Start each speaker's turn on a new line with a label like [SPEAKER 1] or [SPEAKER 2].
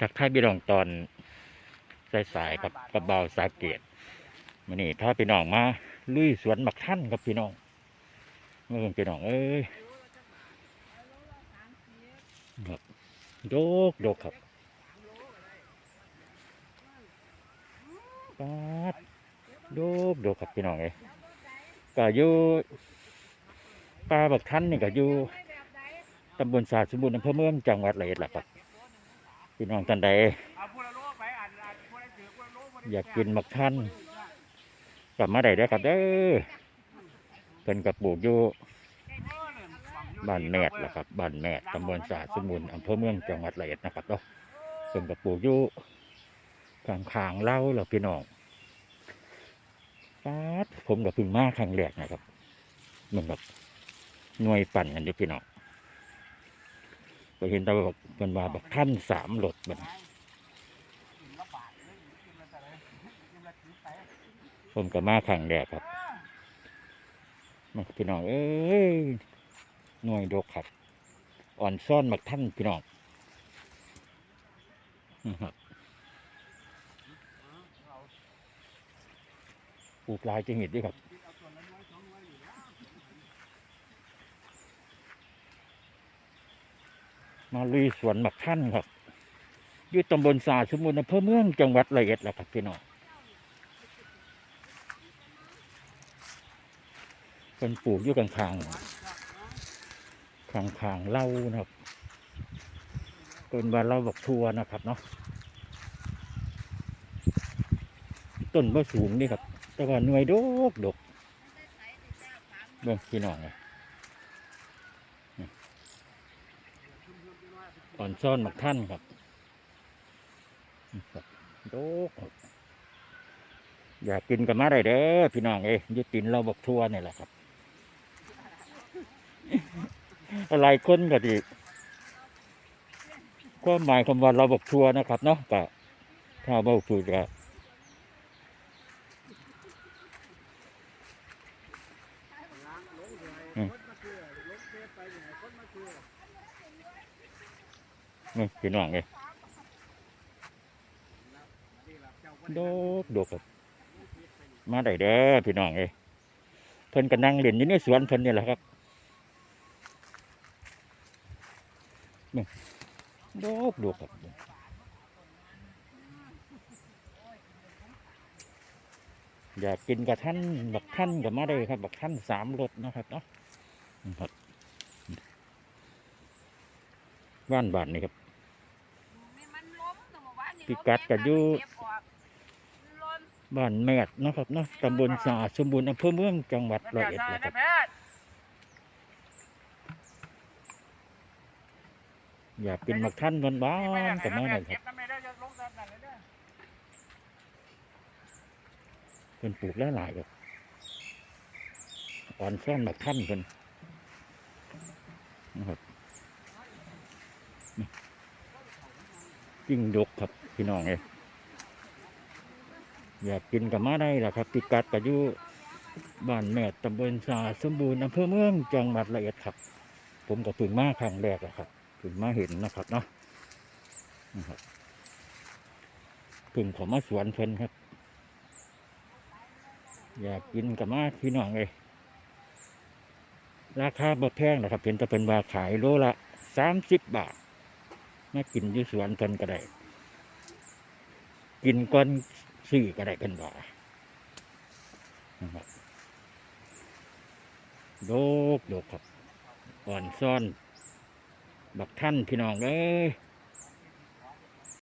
[SPEAKER 1] ทักทายพี่น้องตอนสายๆกับกับเบาสาเกตมื่อนี้ถ้าพี่น้องมาลุยสวนหมักท่านครับพี่น้องเมื่อพี่น้องเอ้ยครับโดกโดกครับปาดโดกโดกครับพี่น้องเอ้ยก็อยู่ป่าบักท่านนี่ก็อยู่ตำบลสาสมบูรณ์อำเภอเมืองจังหวัดระยองล่ะครับ พี่น้องท่านใด
[SPEAKER 2] อาพูดละโลไดละถือ
[SPEAKER 1] ยากกินหมักท่านกลับมาได้เด้ครับเด้อเป็นกระปลูกอยู่บ้านแมดล่ะครับบ้านแมดตำบลสาสมุนอำเภอเมืองจังหวัดระยองนะครับเนาะเป็นกระปลูกอยู่ข้างขางเล่าแล้วพี่น้องป๊าดผมกับพึ่งมาครั้งแรกนะครับมือนกับหน่วยปั่นกันอยู่พี่น้อง ก็เห็นตาบอกเป็นว่าแบบท่านสามหลดบัดผมกับมาครั้งแรกครับมาพี่น้องเอ้ยหน่วยดกครับ อ่อนซ่อนมักท่านพี่น้องนี่ครับปลูกลายจะเห็ดด้วยครับ มาลุยสวนหมักท่านครับอยู่ตำบลสาสมุนอำเภอเมืองจังหวัดระยองแหละครับพี่น้องเป็นปลูกอยู่กลางคางคางคางเล่านะครับเป็นบานเล่าบอกทัวนะครับเนาะต้นบ่สูงนี่ครับ แต่ว่าหน่วยดกดกเบิ่งพี่น้องเลย อ่อนซ่อนหมักท่านครับนี่ครับดกอยากกินกันมาได้เด้อพี่น้องเอ้ยอยุตินเราบอกทัวนี่แหละครับ อะไรคนก็ดีความหมายคำว่าเราบอกทัวนะครับเนาะก็ถ้าเบาพูดก็อืม นี่พี่น้องเอ้ยโดกโดกครับมาได้เด้อพี่น้องเอ้ยเพิ่นก็นั่งเล่นอยู่ในสวนเพิ่นนี่แหละครับดกดกครับอยากกินกับท่านบักท่านกับมาได้ครับ บักท่านสามรสนะครับเนาะครับบ้านบ้านนี่ครับ พิกัดก็อยู่บ้านแมดนะครับเนาะตำบลสะอาดสมบูรณ์อำเภอเมืองจังหวัดร้อยเอ็ดนะครับอยากกินบักท่านบ้านกับมาได้ครับเพิ่นปลูกหลายๆครับอ่อนซ่อนบักท่านเพิ่นนะครับ นี่จิ้งดกครับพี่น้องเอ้ยอยากกินกับมาได้ล่ะครับพิกัดก็อยู่บ้านแม่ตำบลสาสมบูรณ์อำเภอเมืองจังหวัดระยองครับ ผมก็เพิ่งมาครั้งแรกอะครับเพิ่งมาเห็นนะครับเนาะนะครับพึ่งเผมมาสวนเพิ่นครับ อยากกินกับมาพี่น้องเลยราคาบ่แพงนะครับเห็นแต่เป็นว่าขายโลละสามสิบบาท มากินอยู่สวนเพิ่นก็ได้ กินก้อนซื้อก็ได้เพิ่นว่านะครับโดกโดกครับอ่อนซ่อน บักท่านพี่น้องเอ้ย